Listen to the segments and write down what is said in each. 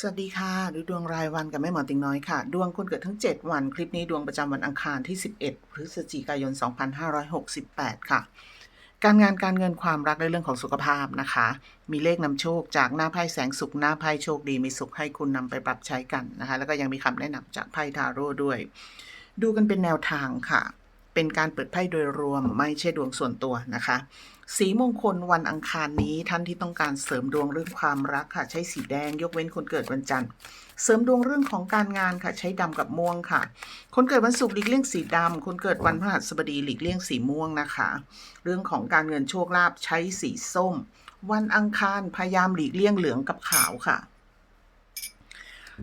สวัสดีค่ะ ดูดวงรายวันกับแม่หมอติงน้อยค่ะ ดวงคนเกิดทั้ง 7 วัน คลิปนี้ดวงประจำวันอังคารที่ 11 พฤศจิกายน 2568 ค่ะ การงานการเงินความรักและเรื่องของสุขภาพนะคะ มีเลขนำโชคจากหน้าไพ่แสงสุขหน้าไพ่โชคดีมีสุขให้คุณนำไปปรับใช้กันนะคะ แล้วก็ยังมีคำแนะนำจากไพ่ทาโร่ด้วย ดูกันเป็นแนวทางค่ะ เป็นการเปิดไพ่โดยรวมไม่ใช่ดวงส่วนตัวนะคะ สีมงคลวันอังคารนี้ท่านที่ต้องการเสริมดวงเรื่องความรักค่ะ ใช้สีแดง ยกเว้นคนเกิดวันจันทร์ เสริมดวงเรื่องของการงานค่ะ ใช้ดำกับม่วงค่ะ คนเกิดวันศุกร์หลีกเลี่ยงสีดำคนเกิดวันพฤหัสบดีหลีกเลี่ยงสีม่วงนะคะ เรื่องของการเงินโชคลาภใช้สีส้ม วันอังคารพยายามหลีกเลี่ยงเหลืองกับขาวค่ะ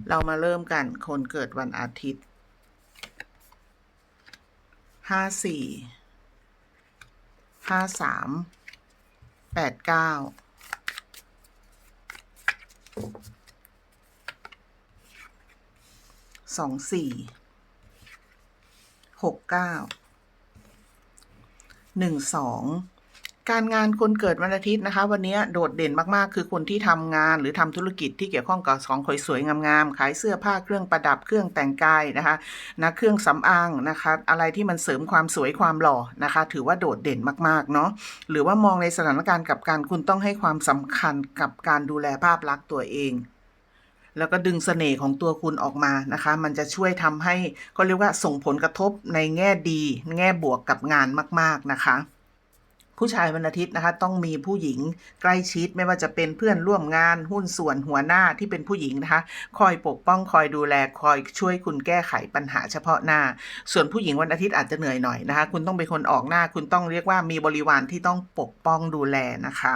เรามาเริ่มกันคนเกิดวันอาทิตย์ห้าสี่ ห้าสามแปดเก้าสองสี่หกเก้าหนึ่งสอง การงานคนเกิดวันอาทิตย์นะคะ วันนี้โดดเด่นมากๆ คือคนที่ทำงานหรือทำธุรกิจที่เกี่ยวข้องกับของสวยๆงามๆขายเสื้อผ้าเครื่องประดับเครื่องแต่งกายนะคะนะเครื่องสำอางนะคะ อะไรที่มันเสริมความสวยความหล่อนะคะ ถือว่าโดดเด่นมากๆเนาะหรือว่ามองในสถานการณ์กับการคุณต้องให้ความสำคัญกับการดูแลภาพลักษณ์ตัวเองแล้วก็ดึงเสน่ห์ของตัวคุณออกมานะคะ มันจะช่วยทำให้ก็เรียกว่าส่งผลกระทบในแง่ดี แง่บวกกับงานมาก ๆนะคะ ผู้ชายวันอาทิตย์นะคะ ต้องมีผู้หญิงใกล้ชิดไม่ว่าจะเป็นเพื่อนร่วมงานหุ้นส่วนหัวหน้าที่เป็นผู้หญิงนะคะ คอยปกป้องคอยดูแลคอยช่วยคุณแก้ไขปัญหาเฉพาะหน้า ส่วนผู้หญิงวันอาทิตย์อาจจะเหนื่อยหน่อยนะคะ คุณต้องเป็นคนออกหน้า คุณต้องเรียกว่ามีบริวารที่ต้องปกป้องดูแลนะคะ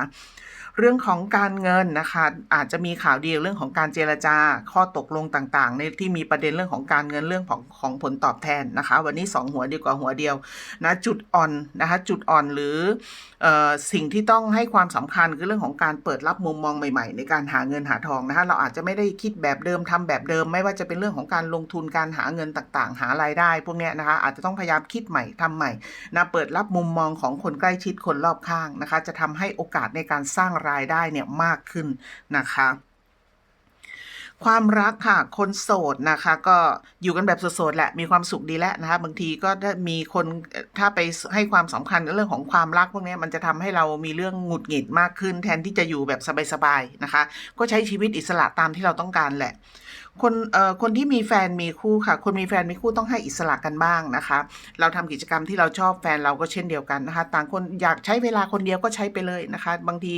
เรื่องของการเงินนะคะอาจจะมีข่าวดีเรื่องของการเจรจา ข้อตกลงต่างๆ ในที่มีประเด็นเรื่องของการเงินเรื่องของของผลตอบแทนนะคะ วันนี้ 2 หัวดีกว่าหัวเดียวนะจุดอ่อนนะคะจุดอ่อนหรืออสิ่งที่ต้องให้ความสำคัญคือเรื่องของการเปิดรับมุมมองใหม่ๆ ในการหาเงินหาทองนะคะเราอาจจะไม่ได้คิดแบบเดิมทำแบบเดิม ไม่ว่าจะเป็นเรื่องของการลงทุนการหาเงินต่างๆ หารายได้ พวกนี้นะคะอาจจะต้องพยายามคิดใหม่ทำใหม่นะเปิดรับมุมมองของคนใกล้ชิดคนรอบข้างนะคะ จะทำให้โอกาสในการสร้างรายได้เนี่ยมากขึ้นนะคะความรักค่ะคนโสดนะคะก็อยู่กันแบบโสดๆแหละมีความสุขดีแล้วนะคะบางทีก็มีคนถ้าไปให้ความสำคัญกับเรื่องของความรักพวกนี้มันจะทำให้เรามีเรื่องหงุดหงิดมากขึ้น แทนที่จะอยู่แบบสบายๆนะคะ ก็ใช้ชีวิตอิสระตามที่เราต้องการแหละ คนเอ่อคนที่มีแฟนมีคู่ค่ะ คนมีแฟนมีคู่ต้องให้อิสระกันบ้างนะคะ เราทำกิจกรรมที่เราชอบแฟนเราก็เช่นเดียวกันนะคะ ต่างคนอยากใช้เวลาคนเดียวก็ใช้ไปเลยนะคะ บางที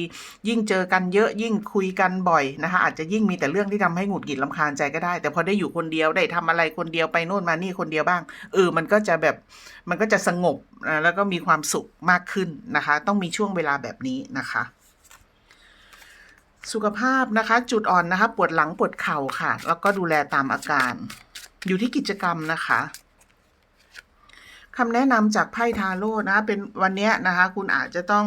ยิ่งเจอกันเยอะยิ่งคุยกันบ่อยนะคะ อาจจะยิ่งมีแต่เรื่องที่ทำให้หงุดหงิดลำคาญใจก็ได้ แต่พอได้อยู่คนเดียวได้ทำอะไรคนเดียวไปโน่นมานี่คนเดียวบ้างเออมันก็จะแบบมันก็จะสงบแล้วก็มีความสุขมากขึ้นนะคะ ต้องมีช่วงเวลาแบบนี้นะคะ สุขภาพนะคะ จุดอ่อนนะคะ ปวดหลังปวดเข่าค่ะ แล้วก็ดูแลตามอาการ อยู่ที่กิจกรรมนะคะ คำแนะนำจากไพ่ทาโร่นะเป็นวันนี้นะคะ คุณอาจจะต้อง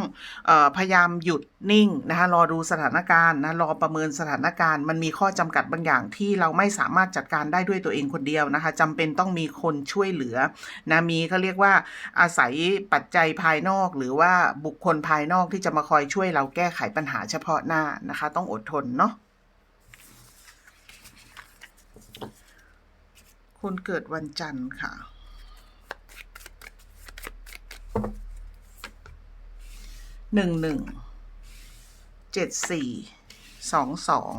ออพยายามหยุดนิ่งนะคะรอดูสถานการณ์นะรอประเมินสถานการณ์ มันมีข้อจำกัดบางอย่างที่เราไม่สามารถจัดการได้ด้วยตัวเองคนเดียวนะคะจำเป็นต้องมีคนช่วยเหลือนะมีเขาเรียกว่าอาศัยปัจจัยภายนอก หรือว่าบุคคลภายนอกที่จะมาคอยช่วยเราแก้ไขปัญหาเฉพาะหน้านะคะ ต้องอดทนเนาะคนเกิดวันจันทร์ค่ะ หนึ่งหนึ่งเจ็ดสี่สองสอง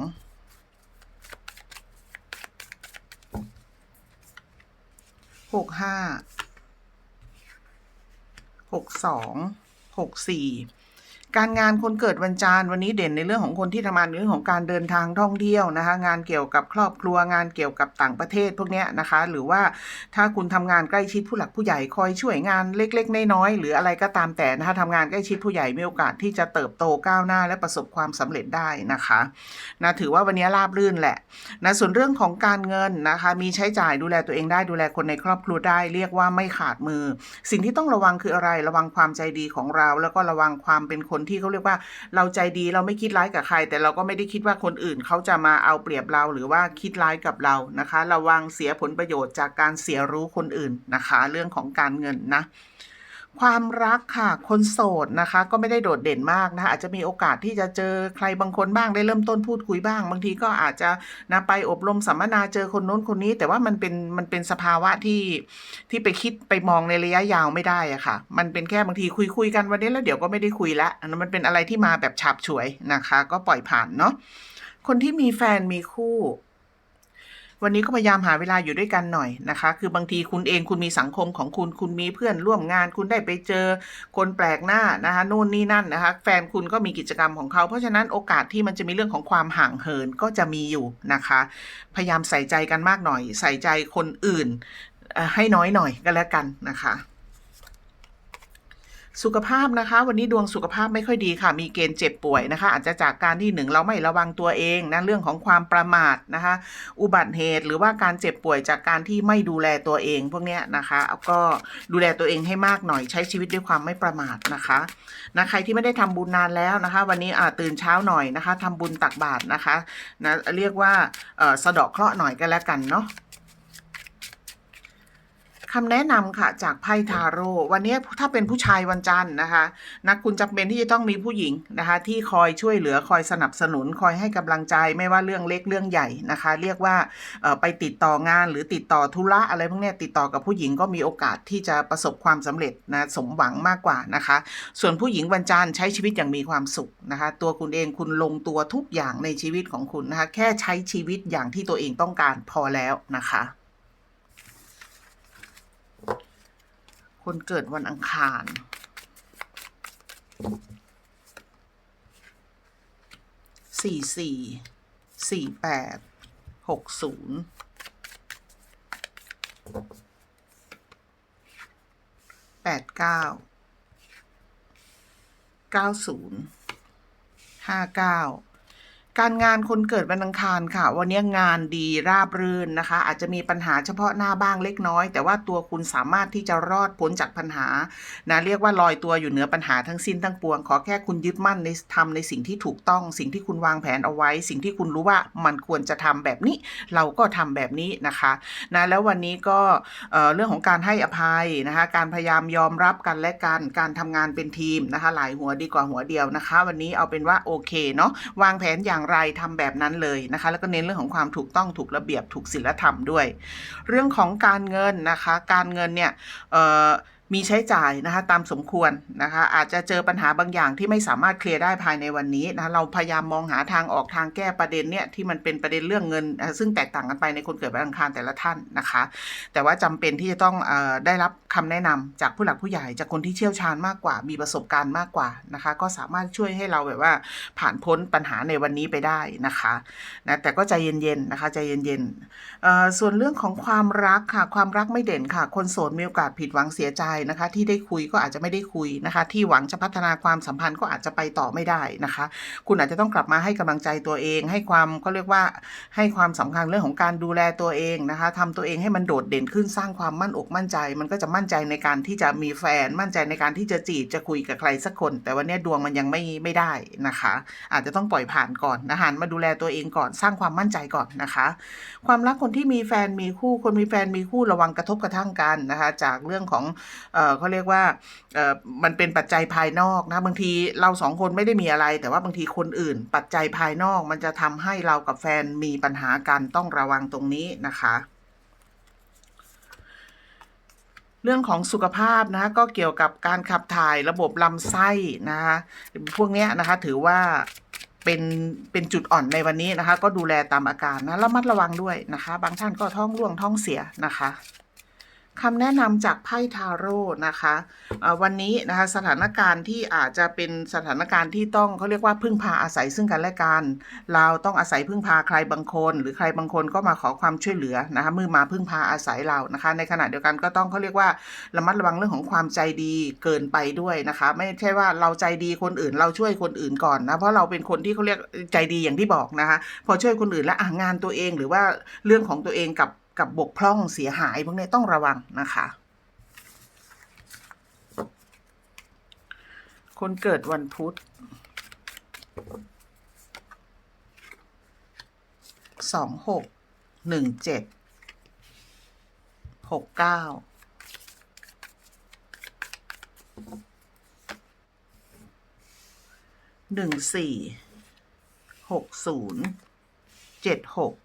หกห้าหกสองหกสี่ การงานคนเกิดวันจันทร์วันนี้เด่นในเรื่องของคนที่ทำงานในเรื่องของการเดินทางท่องเที่ยวนะคะ งานเกี่ยวกับครอบครัวงานเกี่ยวกับต่างประเทศพวกเนี้ยนะคะ หรือว่าถ้าคุณทำงานใกล้ชิดผู้หลักผู้ใหญ่คอยช่วยงานเล็ก ๆ น้อยๆหรืออะไรก็ตามแต่นะคะทำงานใกล้ชิดผู้ใหญ่มีโอกาสที่จะเติบโตก้าวหน้า และประสบความสำเร็จได้นะคะนะถือว่าวันนี้ราบรื่นแหละนะส่วนเรื่องของการเงินนะคะ มีใช้จ่ายดูแลตัวเองได้ดูแลคนในครอบครัวได้ เรียกว่าไม่ขาดมือ สิ่งที่ต้องระวังคืออะไรระวังความใจดีของเรา แล้วก็ระวังความเป็นคนที่เขาเรียกว่าเราใจดีเราไม่คิดร้ายกับใคร แต่เราก็ไม่ได้คิดว่าคนอื่นเขาจะมาเอาเปรียบเราหรือว่าคิดร้ายกับเรานะคะ ระวังเสียผลประโยชน์จากการเสียรู้คนอื่นนะคะ เรื่องของการเงินนะ ความรักค่ะ คนโสดนะคะ ก็ไม่ได้โดดเด่นมากนะคะอาจจะมีโอกาสที่จะเจอใครบางคนบ้างได้เริ่มต้นพูดคุยบ้าง บางทีก็อาจจะนะไปอบรมสัมมนาเจอคนโน้นคนนี้ แต่ว่ามันเป็นมันเป็นสภาวะที่ที่ไปคิดไปมองในระยะยาวไม่ได้อะค่ะ มันเป็นแค่บางทีคุยคุยกันวันนี้แล้วเดี๋ยวก็ไม่ได้คุยละอันนั้นมันเป็นอะไรที่มาแบบฉับฉวยนะคะ ก็ปล่อยผ่านเนาะคนที่มีแฟนมีคู่ วันนี้ก็พยายามหาเวลาอยู่ด้วยกันหน่อยนะคะ คือบางทีคุณเองคุณมีสังคมของคุณ คุณมีเพื่อนร่วมงาน คุณได้ไปเจอคนแปลกหน้านะคะโน่นนี่นั่นนะคะ แฟนคุณก็มีกิจกรรมของเขา เพราะฉะนั้นโอกาสที่มันจะมีเรื่องของความห่างเหินก็จะมีอยู่นะคะ พยายามใส่ใจกันมากหน่อย ใส่ใจคนอื่นให้น้อยหน่อยก็แล้วกันนะคะ สุขภาพนะคะ วันนี้ดวงสุขภาพไม่ค่อยดีค่ะ มีเกณฑ์เจ็บป่วยนะคะ อาจจะจากการที่หนึ่งเราไม่ระวังตัวเองนะเรื่องของความประมาทนะคะ อุบัติเหตุหรือว่าการเจ็บป่วยจากการที่ไม่ดูแลตัวเอง พวกเนี้ยนะคะก็ดูแลตัวเองให้มากหน่อยใช้ชีวิตด้วยความไม่ประมาทนะคะนะใครที่ไม่ได้ทำบุญนานแล้วนะคะ วันนี้อาตื่นเช้าหน่อยนะคะทำบุญตักบาตรนะคะนะเรียกว่าสะเดาะเคราะห์หน่อยก็แล้วกันเนาะ คำแนะนำค่ะจากไพ่ทาโร่วันนี้ถ้าเป็นผู้ชายวันจันทร์นะคะนะคุณจำเป็นที่จะต้องมีผู้หญิงนะคะ ที่คอยช่วยเหลือคอยสนับสนุน คอยให้กำลังใจไม่ว่าเรื่องเล็กเรื่องใหญ่นะคะ เรียกว่าไปติดต่องานหรือติดต่อธุระอะไรพวกนี้ติดต่อกับผู้หญิงก็มีโอกาสที่จะประสบความสำเร็จนะสมหวังมากกว่านะคะ ส่วนผู้หญิงวันจันทร์ใช้ชีวิตอย่างมีความสุขนะคะ ตัวคุณเองคุณลงตัวทุกอย่างในชีวิตของคุณนะคะ แค่ใช้ชีวิตอย่างที่ตัวเองต้องการพอแล้วนะคะ คนเกิดวันอังคาร สี่สี่ สี่แปด หกศูนย์ แปดเก้า เก้าศูนย์ ห้าเก้า การงานคนเกิดวันอังคารค่ะ วันนี้งานดีราบรื่นนะคะ อาจจะมีปัญหาเฉพาะหน้าบ้างเล็กน้อย แต่ว่าตัวคุณสามารถที่จะรอดพ้นจากปัญหานะเรียกว่าลอยตัวอยู่เหนือปัญหาทั้งสิ้นทั้งปวง ขอแค่คุณยึดมั่นในทำในสิ่งที่ถูกต้องสิ่งที่คุณวางแผนเอาไว้ สิ่งที่คุณรู้ว่ามันควรจะทำแบบนี้ เราก็ทำแบบนี้นะคะนะแล้ววันนี้ก็เอ่อเรื่องของการให้อภัยนะคะการพยายามยอมรับกันและกันการทำงานเป็นทีมนะคะหลายหัวดีกว่าหัวเดียวนะคะ วันนี้เอาเป็นว่าโอเคเนาะวางแผนอย่างไรทำแบบนั้นเลยนะคะ แล้วก็เน้นเรื่องของความถูกต้องถูกระเบียบถูกศีลธรรมด้วย เรื่องของการเงินนะคะ การเงินเนี่ยเอ่อ มีใช้จ่ายนะคะตามสมควรนะคะ อาจจะเจอปัญหาบางอย่างที่ไม่สามารถเคลียร์ได้ภายในวันนี้นะเราพยายามมองหาทางออกทางแก้ประเด็นเนี่ยที่มันเป็นประเด็นเรื่องเงินนะซึ่งแตกต่างกันไปในคนเกิดวันอังคารแต่ละท่านนะคะ แต่ว่าจำเป็นที่จะต้องอได้รับคำแนะนำจากผู้หลักผู้ใหญ่จากคนที่เชี่ยวชาญมากกว่า มีประสบการณ์มากกว่านะคะ ก็สามารถช่วยให้เราแบบว่าผ่านพ้นปัญหาในวันนี้ไปได้นะคะนะแต่ก็ใจเย็นๆนะคะใจเย็นๆส่วนเรื่องของความรักค่ะความรักไม่เด่นค่ะ คนโสดมีโอกาสผิดหวังเสียใจนะคะ ที่ได้คุยก็อาจจะไม่ได้คุยนะคะ ที่หวังจะพัฒนาความสัมพันธ์ก็อาจจะไปต่อไม่ได้นะคะ คุณอาจจะต้องกลับมาให้กำลังใจตัวเอง ให้ความก็เรียกว่าให้ความสำคัญเรื่องของการดูแลตัวเองนะคะทำตัวเองให้มันโดดเด่นขึ้นสร้างความมั่นอกมั่นใจ มันก็จะมั่นใจในการที่จะมีแฟน มั่นใจในการที่จะจีบจะคุยกับใครสักคน แต่วันนี้ดวงมันยังไม่ไม่ได้นะคะ อาจจะต้องปล่อยผ่านก่อนนะหันมาดูแลตัวเองก่อนสร้างความมั่นใจก่อนนะคะ ความรักคนที่มีแฟนมีคู่คนมีแฟนมีคู่ระวังกระทบกระทั่งกันนะคะ จากเรื่องของเอ่อเขาเรียกว่าเอ่อมันเป็นปัจจัยภายนอกนะบางทีเราสองคนไม่ได้มีอะไร แต่ว่าบางทีคนอื่น ปัจจัยภายนอกมันจะทำให้เรากับแฟนมีปัญหากันต้องระวังตรงนี้นะคะเรื่องของสุขภาพนะคะก็เกี่ยวกับการขับถ่ายระบบลำไส้นะคะพวกนี้นะคะถือว่าเป็นเป็นจุดอ่อนในวันนี้นะคะ ก็ดูแลตามอาการนะระมัดระวังด้วยนะคะ บางท่านก็ท้องร่วงท้องเสียนะคะ คำแนะนำจากไพ่ทาโร่นะคะวันนี้นะคะสถานการณ์ที่อาจจะเป็นสถานการณ์ที่ต้องเขาเรียกว่าพึ่งพาอาศัยซึ่งกันและกัน เราต้องอาศัยพึ่งพาใครบางคน หรือใครบางคนก็มาขอความช่วยเหลือนะคะมือมาพึ่งพาอาศัยเรานะคะ ในขณะเดียวกันก็ต้องเขาเรียกว่าระมัดระวังเรื่องของความใจดีเกินไปด้วยนะคะ ไม่ใช่ว่าเราใจดีคนอื่นเราช่วยคนอื่นก่อนนะเพราะเราเป็นคนที่เขาเรียกใจดีอย่างที่บอกนะคะพอช่วยคนอื่นแล้วอะงานตัวเองหรือว่าเรื่องของตัวเองกับ กับบกพร่องเสียหายพวกนี้ต้องระวังนะคะ คนเกิดวันพุธสองหกหนึ่งเจ็ดหกเก้าหนึ่งสี่หกศูนย์เจ็ดหก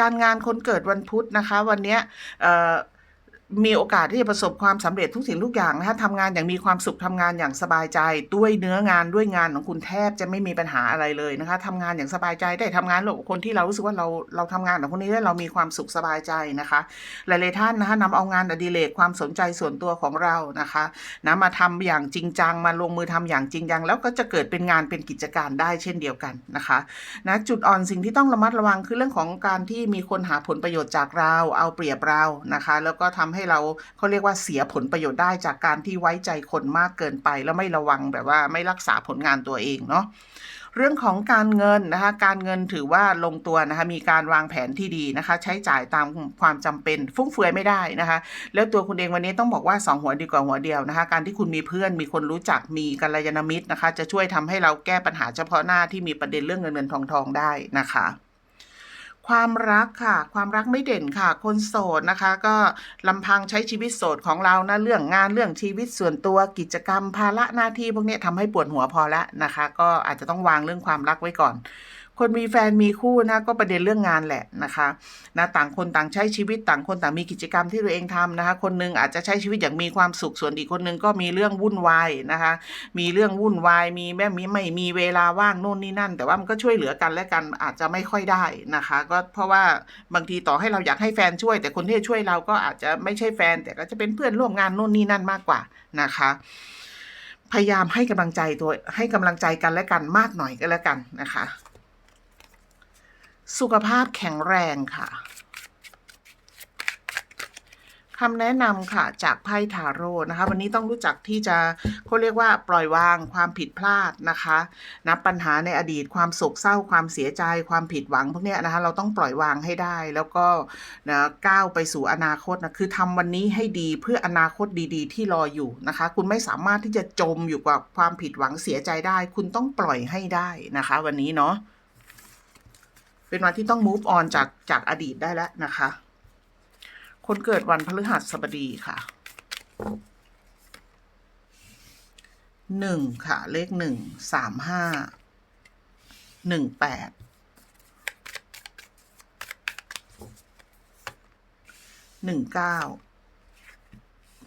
การงานคนเกิดวันพุธนะคะ วันนี้ มีโอกาสที่จะประสบความสำเร็จทุกสิ่งทุกอย่างนะคะทำงานอย่างมีความสุขทำงานอย่างสบายใจ ด้วยเนื้องานด้วยงานของคุณแทบจะไม่มีปัญหาอะไรเลยนะคะทำงานอย่างสบายใจได้ทำงานกับคนที่เรารู้สึกว่าเราเราทำงานกับคนนี้แล้เรามีความสุขสบายใจนะคะ หลายๆท่านนะคะนำเอางานอดิเรกความสนใจส่วนตัวของเรานะคะนะมาทำอย่างจริงจังมาลงมือทำอย่างจริงจังแล้วก็จะเกิดเป็นงานเป็นกิจการได้เช่นเดียวกันนะคะนะจุดอ่อนสิ่งที่ต้องระมัดระวังคือเรื่องของการที่มีคนหาผลประโยชน์จากเราเอาเปรียบเรานะคะ แล้วก็ทำให้เราเขาเรียกว่าเสียผลประโยชน์ได้จากการที่ไว้ใจคนมากเกินไป แล้วไม่ระวังแบบว่าไม่รักษาผลงานตัวเองเนาะเรื่องของการเงินนะคะการเงินถือว่าลงตัวนะคะมีการวางแผนที่ดีนะคะ ใช้จ่ายตามความจำเป็น ฟุ่มเฟือยไม่ได้นะคะ แล้วตัวคุณเองวันนี้ต้องบอกว่าสองหัวดีกว่าหัวเดียวนะคะ การที่คุณมีเพื่อนมีคนรู้จักมีกัลยาณมิตรนะคะ จะช่วยทำให้เราแก้ปัญหาเฉพาะหน้าที่มีประเด็นเรื่องเงินเงินทองทองได้นะคะ ความรักค่ะ ความรักไม่เด่นค่ะ คนโสดนะคะ ก็ลำพังใช้ชีวิตโสดของเรานะเรื่องงานเรื่องชีวิตส่วนตัวกิจกรรมภาระหน้าที่พวกนี้ทำให้ปวดหัวพอแล้วนะคะ ก็อาจจะต้องวางเรื่องความรักไว้ก่อน คนมีแฟนมีคู่นะก็ประเด็นเรื่องงานแหละนะคะนะต่างคนต่างใช้ชีวิตต่างคนต่างมีกิจกรรมที่ตัวเองทำนะคะคนหนึงอาจจะใช้ชีวิตอย่างมีความสุขส่วนอีกคนหนึงก็มีเรื่องวุ่นวายนะคะมีเรื่องวุ่นวายมีแม่มีไม่มีเวลาว่างโน่นนี่นั่น แต่ว่ามันก็ช่วยเหลือกันและกันอาจจะไม่ค่อยได้นะคะก็เพราะว่าบางทีต่อให้เราอยากให้แฟนช่วย แต่คนที่ช่วยเราก็อาจจะไม่ใช่แฟน แต่ก็จะเป็นเพื่อนร่วมงานโน่นนี่นั่นมากกว่านะคะพยายามให้กำลังใจตัวให้กำลังใจกันและกันมากหน่อยก็แล้วกันนะคะ สุขภาพแข็งแรงค่ะคำแนะนำค่ะจากไพ่ทาโร่นะคะ วันนี้ต้องรู้จักที่จะเขาเรียกว่าปล่อยวางความผิดพลาดนะคะนะปัญหาในอดีตความโศกเศร้าความเสียใจความผิดหวังพวกเนี้ยนะคะ เราต้องปล่อยวางให้ได้ แล้วก็นะก้าวไปสู่อนาคตนะคือทำวันนี้ให้ดีเพื่ออนาคตดีๆ ที่รออยู่นะคะ คุณไม่สามารถที่จะจมอยู่กับความผิดหวังเสียใจได้ คุณต้องปล่อยให้ได้นะคะ วันนี้เนาะ เป็นวันที่ต้อง move on จากจากอดีตได้แล้วนะคะ คนเกิดวันพฤหัสบดีค่ะหนึ่งค่ะ เลขหนึ่งสามห้าหนึ่งแปดหนึ่งเก้า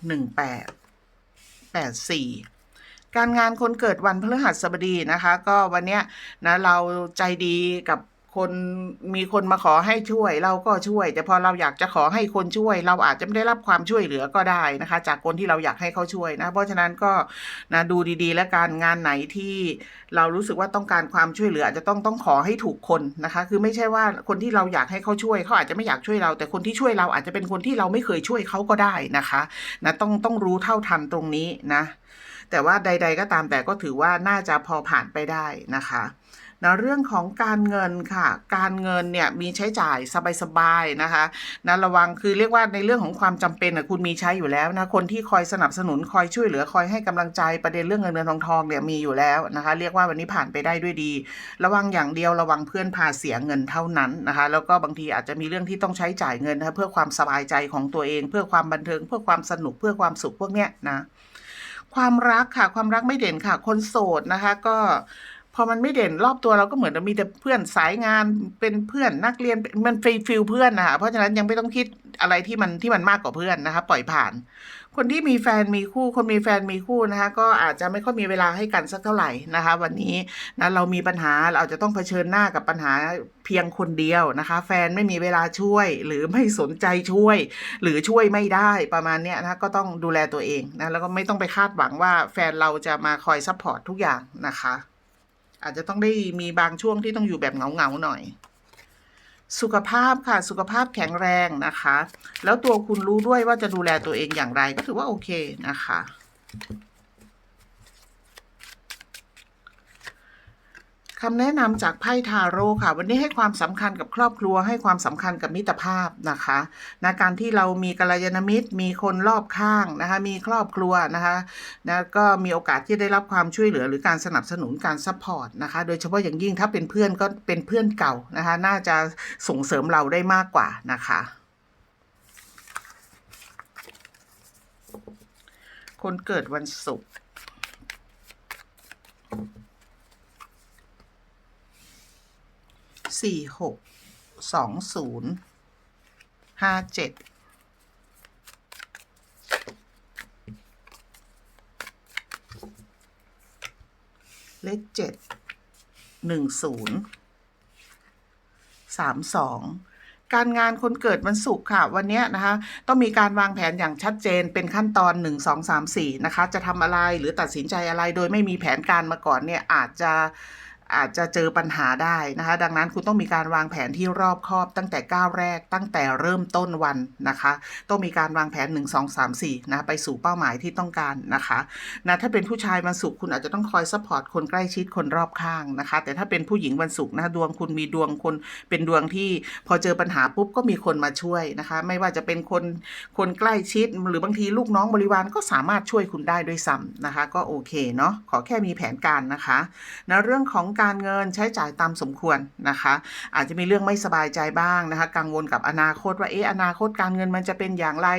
หนึ่งแปดแปดสี่การงานคนเกิดวันพฤหัสบดีนะคะ ก็วันเนี้ยนะเราใจดีกับ คนมีคนมาขอให้ช่วยเราก็ช่วย แต่พอเราอยากจะขอให้คนช่วย เราอาจจะไม่ได้รับความช่วยเหลือก็ได้นะคะ จากคนที่เราอยากให้เขาช่วยนะ เพราะฉะนั้นก็นะดูดีๆ แล้วการงานไหนที่เรารู้สึกว่าต้องการความช่วยเหลืออาจจะต้องต้องขอให้ถูกคนนะคะ คือไม่ใช่ว่าคนที่เราอยากให้เขาช่วยเขาอาจจะไม่อยากช่วยเรา แต่คนที่ช่วยเราอาจจะเป็นคนที่เราไม่เคยช่วยเขาก็ได้นะคะนะต้องต้องรู้เท่าทันตรงนี้นะ แต่ว่าใด ๆ ก็ตามแต่ก็ถือว่าน่าจะพอผ่านไปได้นะคะ นะเรื่องของการเงินค่ะ การเงินเนี่ยมีใช้จ่ายสบายๆนะคะนะระวังคือเรียกว่าในเรื่องของความจำเป็นนะคุณมีใช้อยู่แล้วนะคนที่คอยสนับสนุนคอยช่วยเหลือคอยให้กำลังใจประเด็นเรื่องเงินเงินทองทองเนี่ยมีอยู่แล้วนะคะ เรียกว่าวันนี้ผ่านไปได้ด้วยดี ระวังอย่างเดียวระวังเพื่อนพาเสียเงินเท่านั้นนะคะ แล้วก็บางทีอาจจะมีเรื่องที่ต้องใช้จ่ายเงินนะะเพื่อความสบายใจของตัวเอง เพื่อความบันเทิง เพื่อความสนุกเพื่อความสุขพวกเนี้ยนะความรักค่ะความรักไม่เด่นค่ะ คนโสดนะคะ ก็ พอมันไม่เด่นรอบตัวเราก็เหมือนมีแต่เพื่อนสายงานเป็นเพื่อนนักเรียนมันฟีลฟิลเพื่อนนะคะเพราะฉะนั้นยังไม่ต้องคิดอะไรที่มันที่มันมากกว่าเพื่อนนะคะปล่อยผ่าน คนที่มีแฟนมีคู่ คนมีแฟนมีคู่นะคะ ก็อาจจะไม่ค่อยมีเวลาให้กันสักเท่าไหร่นะคะ วันนี้นะเรามีปัญหาเราจะต้องเผชิญหน้ากับปัญหาเพียงคนเดียวนะคะ แฟนไม่มีเวลาช่วย หรือไม่สนใจช่วย หรือช่วยไม่ได้ประมาณนี้นะะก็ต้องดูแลตัวเองนะแล้วก็ไม่ต้องไปคาดหวังว่าแฟนเราจะมาคอยซัพพอร์ตทุกอย่างนะคะ อาจจะต้องได้มีบางช่วงที่ต้องอยู่แบบเหงาๆหน่อย สุขภาพค่ะ สุขภาพแข็งแรงนะคะ แล้วตัวคุณรู้ด้วยว่าจะดูแลตัวเองอย่างไรก็ถือว่าโอเคนะคะ คำแนะนำจากไพ่ทาโร่ค่ะ วันนี้ให้ความสำคัญกับครอบครัว ให้ความสำคัญกับมิตรภาพนะคะนะการที่เรามีกัลยาณมิตร มีคนรอบข้างนะคะ มีครอบครัวนะคะนะก็มีโอกาสที่ได้รับความช่วยเหลือ หรือการสนับสนุนการซัพพอร์ตนะคะ โดยเฉพาะอย่างยิ่งถ้าเป็นเพื่อนก็เป็นเพื่อนเก่านะคะ น่าจะส่งเสริมเราได้มากกว่านะคะคนเกิดวันศุกร์ สี่หกสองศูนย์ห้าเจ็ดเลขเจ็ดหนึ่งศูนย์สามสองการงานคนเกิดวันศุกร์ค่ะวันนี้นะคะ ต้องมีการวางแผนอย่างชัดเจนเป็นขั้นตอน 1 2 3 4 นะคะ จะทำอะไรหรือตัดสินใจอะไรโดยไม่มีแผนการมาก่อนเนี่ยอาจจะ อาจจะเจอปัญหาได้นะคะ ดังนั้นคุณต้องมีการวางแผนที่รอบคอบตั้งแต่ก้าวแรกตั้งแต่เริ่มต้นวันนะคะ ต้องมีการวางแผน 1 2 3 4นะไปสู่เป้าหมายที่ต้องการนะคะนะถ้าเป็นผู้ชายวันศุกร์คุณอาจจะต้องคอยซัพพอร์ตคนใกล้ชิดคนรอบข้างนะคะ แต่ถ้าเป็นผู้หญิงวันศุกร์นะดวงคุณมีดวงคนเป็นดวงที่พอเจอปัญหาปุ๊บก็มีคนมาช่วยนะคะ ไม่ว่าจะเป็นคนคนใกล้ชิด หรือบางทีลูกน้องบริวารก็สามารถช่วยคุณได้ด้วยซ้ำนะคะ ก็โอเคเนาะขอแค่มีแผนการนะคะนะเรื่องของการเงินใช้จ่ายตามสมควรนะคะ อาจจะมีเรื่องไม่สบายใจบ้างนะคะ กังวลกับอนาคตว่าเอ๊ะอนาคตการเงินมันจะเป็นอย่างไร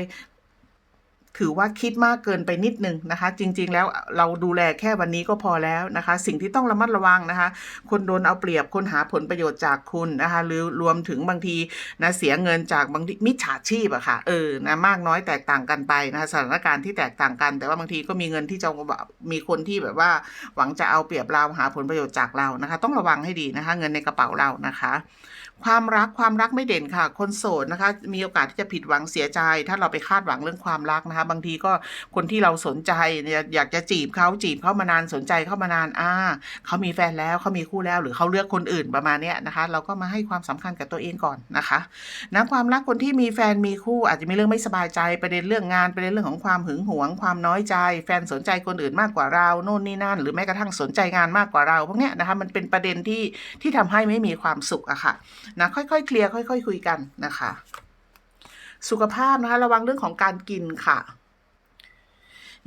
ถือว่าคิดมากเกินไปนิดนึงนะคะ จริง ๆ แล้วเราดูแลแค่วันนี้ก็พอแล้วนะคะ สิ่งที่ต้องระมัดระวังนะคะ คนโดนเอาเปรียบคนหาผลประโยชน์จากคุณนะคะ หรือรวมถึงบางทีนะเสียเงินจากบางมิจฉาชีพอะค่ะเออนะมากน้อยแตกต่างกันไปนะคะสถานการณ์ที่แตกต่างกัน แต่ว่าบางทีก็มีเงินที่จะมีคนที่แบบว่า หวังจะเอาเปรียบเราหาผลประโยชน์จากเรานะคะ ต้องระวังให้ดีนะคะ เงินในกระเป๋าเรานะคะ ความรักความรักไม่เด่นค่ะ คนโสดนะคะ มีโอกาสที่จะผิดหวังเสียใจ ถ้าเราไปคาดหวังเรื่องความรักนะคะบางทีก็คนที่เราสนใจอยากจะจีบเขาจีบเขามานานสนใจเขามานานอ่าเขามีแฟนแล้วเขามีคู่แล้ว หรือเขาเลือกคนอื่นประมาณนี้นะคะ เราก็มาให้ความสำคัญกับตัวเองก่อนนะคะนะความรักคนที่มีแฟนมีคู่อาจจะมีเรื่องไม่สบายใจประเด็นเรื่องงานประเด็นเรื่องของความหึงหวง ความน้อยใจ แฟนสนใจคนอื่นมากกว่าเราโน่นนี่นั่น หรือแม้กระทั่งสนใจงานมากกว่าเราพวกเนี้ยนะคะมันเป็นประเด็นที่ที่ทำให้ไม่มีความสุขอะค่ะนะค่อยๆเคลียร์ค่อย ๆ คุยกันนะคะ สุขภาพนะคะ ระวังเรื่องของการกินค่ะ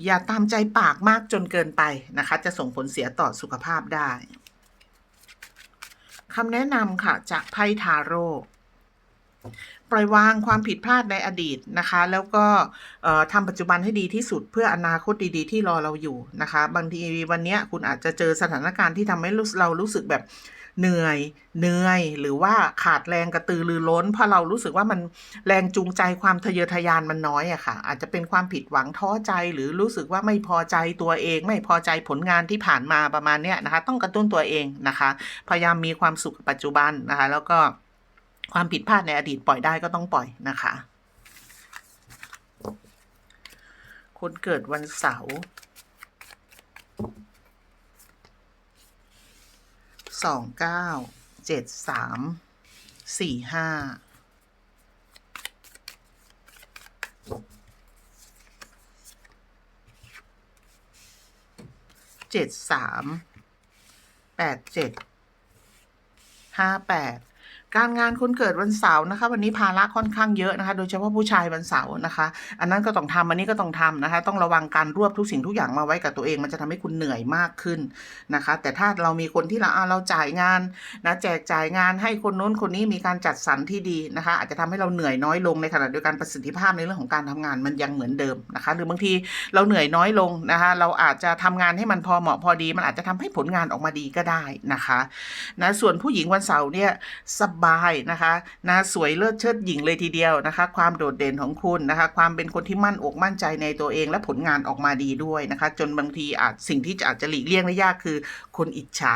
อย่าตามใจปากมากจนเกินไปนะคะ จะส่งผลเสียต่อสุขภาพได้คำแนะนำค่ะ จากไพ่ทาโร่ปล่อยวางความผิดพลาดในอดีตนะคะ แล้วก็ทำปัจจุบันให้ดีที่สุดเพื่ออนาคตดีๆ ที่รอเราอยู่นะคะ บางทีวันนี้คุณอาจจะเจอสถานการณ์ที่ทำให้เรารู้สึกแบบ เหนื่อยเหนื่อยหรือว่าขาดแรงกระตือรือร้น เพราะเรารู้สึกว่ามันแรงจูงใจความทะเยอทะยานมันน้อยอะค่ะ อาจจะเป็นความผิดหวังท้อใจหรือรู้สึกว่าไม่พอใจตัวเอง ไม่พอใจผลงานที่ผ่านมาประมาณเนี้ยนะคะ ต้องกระตุ้นตัวเองนะคะ พยายามมีความสุขปัจจุบันนะคะ แล้วก็ความผิดพลาดในอดีตปล่อยได้ก็ต้องปล่อยนะคะ คนเกิดวันเสาร์ สองเก้าเจ็ดสามสี่ห้าเจ็ดสามแปดเจ็ดห้าแปด การงานคนเกิดวันเสาร์นะคะ วันนี้ภาระค่อนข้างเยอะนะคะ โดยเฉพาะผู้ชายวันเสาร์นะคะ อันนั้นก็ต้องทำอันนี้ก็ต้องทำนะคะ ต้องระวังการรวบทุกสิ่งทุกอย่างมาไว้กับตัวเองมันจะทำให้คุณเหนื่อยมากขึ้นนะคะ แต่ถ้าเรามีคนที่เราเราจ่ายงานนะแจกจ่ายงานให้คนโน้นคนนี้มีการจัดสรรที่ดีนะคะ อาจจะทำให้เราเหนื่อยน้อยลงในขณะเดียวกันประสิทธิภาพในเรื่องของการทำงานมันยังเหมือนเดิมนะคะ หรือบางทีเราเหนื่อยน้อยลงนะคะ เราอาจจะทำงานให้มันพอเหมาะพอดี มันอาจจะทำให้ผลงานออกมาดีก็ได้นะคะนะส่วนผู้หญิงวันเสาร์เนี่ยสบายนะคะนะสวยเลิศเชิดหญิงเลยทีเดียวนะคะ ความโดดเด่นของคุณนะคะ ความเป็นคนที่มั่นอกมั่นใจในตัวเอง และผลงานออกมาดีด้วยนะคะ จนบางทีอาจสิ่งที่อาจจะหลีกเลี่ยงได้ยากคือ คนอิจฉา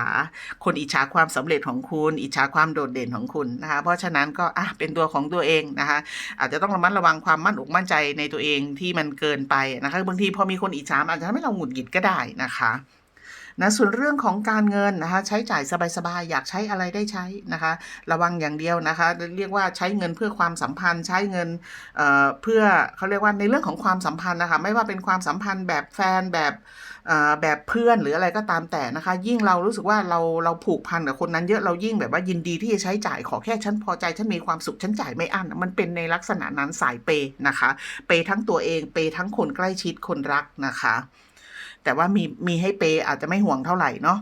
คนอิจฉาความสำเร็จของคุณ อิจฉาความโดดเด่นของคุณนะคะ เพราะฉะนั้นก็อะเป็นตัวของตัวเองนะคะ อาจจะต้องระมัดระวังความมั่นอกมั่นใจในตัวเองที่มันเกินไปนะคะ บางทีพอมีคนอิจฉาอาจจะทำให้เราหงุดหงิดก็ได้นะคะ นะส่วนเรื่องของการเงินนะคะใช้จ่ายสบายๆอยากใช้อะไรได้ใช้นะคะ ระวังอย่างเดียวนะคะ เรียกว่าใช้เงินเพื่อความสัมพันธ์ใช้เงินเเพื่อเขาเรียกว่าในเรื่องของความสัมพันธ์นะคะไม่ว่าเป็นความสัมพันธ์แบบแฟนแบบแบบเพื่อนหรืออะไรก็ตามแต่นะคะ ยิ่งเรารู้สึกว่าเราเราผูกพันกับคนนั้นเยอะเรายิ่งแบบว่ายินดีที่จะใช้จ่ายขอแค่ฉันพอใจฉันมีความสุขฉันจ่ายไม่อั้นมันเป็นในลักษณะนั้นสายเปนะคะ เปทั้งตัวเองเปทั้งคนใกล้ชิดคนรักนะคะ แต่ว่ามีมีให้เปอาจจะไม่ห่วงเท่าไหร่เนาะ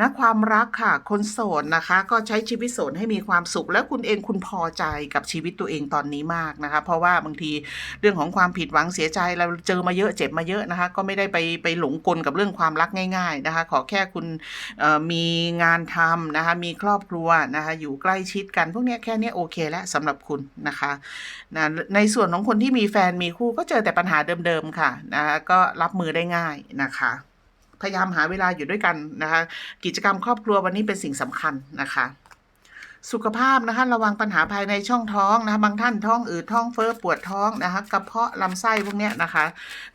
นะความรักค่ะ คนโสดนะคะ ก็ใช้ชีวิตโสดให้มีความสุข แล้วคุณเองคุณพอใจกับชีวิตตัวเองตอนนี้มากนะคะ เพราะว่าบางทีเรื่องของความผิดหวังเสียใจเราเจอมาเยอะเจ็บมาเยอะนะคะ ก็ไม่ได้ไปไปหลงกลกับเรื่องความรักง่าย ๆนะคะ ขอแค่คุณมีงานทำนะคะ มีครอบครัวนะคะ อยู่ใกล้ชิดกัน พวกนี้แค่นี้โอเคแล้วสำหรับคุณนะคะนะในส่วนของคนที่มีแฟนมีคู่ก็เจอแต่ปัญหาเดิมๆค่ะนะคะก็รับมือได้ง่ายนะคะพยายามหาเวลาอยู่ด้วยกันนะคะ กิจกรรมครอบครัววันนี้เป็นสิ่งสำคัญนะคะสุขภาพนะคะระวังปัญหาภายในช่องท้องนะคะบางท่านท้องอืดท้องเฟ้อปวดท้องนะคะกระเพาะลำไส้พวกเนี้ยนะคะ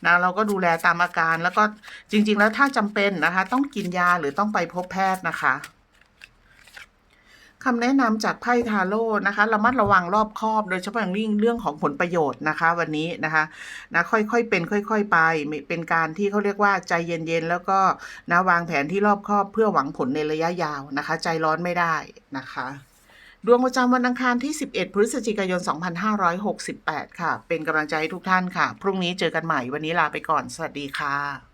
นะเราก็ดูแลตามอาการแล้วก็จริง ๆ แล้วถ้าจำเป็นนะคะ ต้องกินยาหรือต้องไปพบแพทย์นะคะ คำแนะนำจากไพ่ทาโร่นะคะระมัดระวังรอบคอบ โดยเฉพาะอย่างยิ่งเรื่องของผลประโยชน์นะคะ วันนี้นะคะนะค่อยๆเป็นค่อย ๆ ไปไเป็นการที่เขาเรียกว่าใจเย็นๆ แล้วก็นะวางแผนที่รอบคอบเพื่อหวังผลในระยะยาวนะคะ ใจร้อนไม่ได้นะคะดวงประจำวันอังคารที่ 11 พฤศจิกายน 2568 ค่ะ เป็นกำลังใจให้ทุกท่านค่ะ พรุ่งนี้เจอกันใหม่ วันนี้ลาไปก่อน สวัสดีค่ะ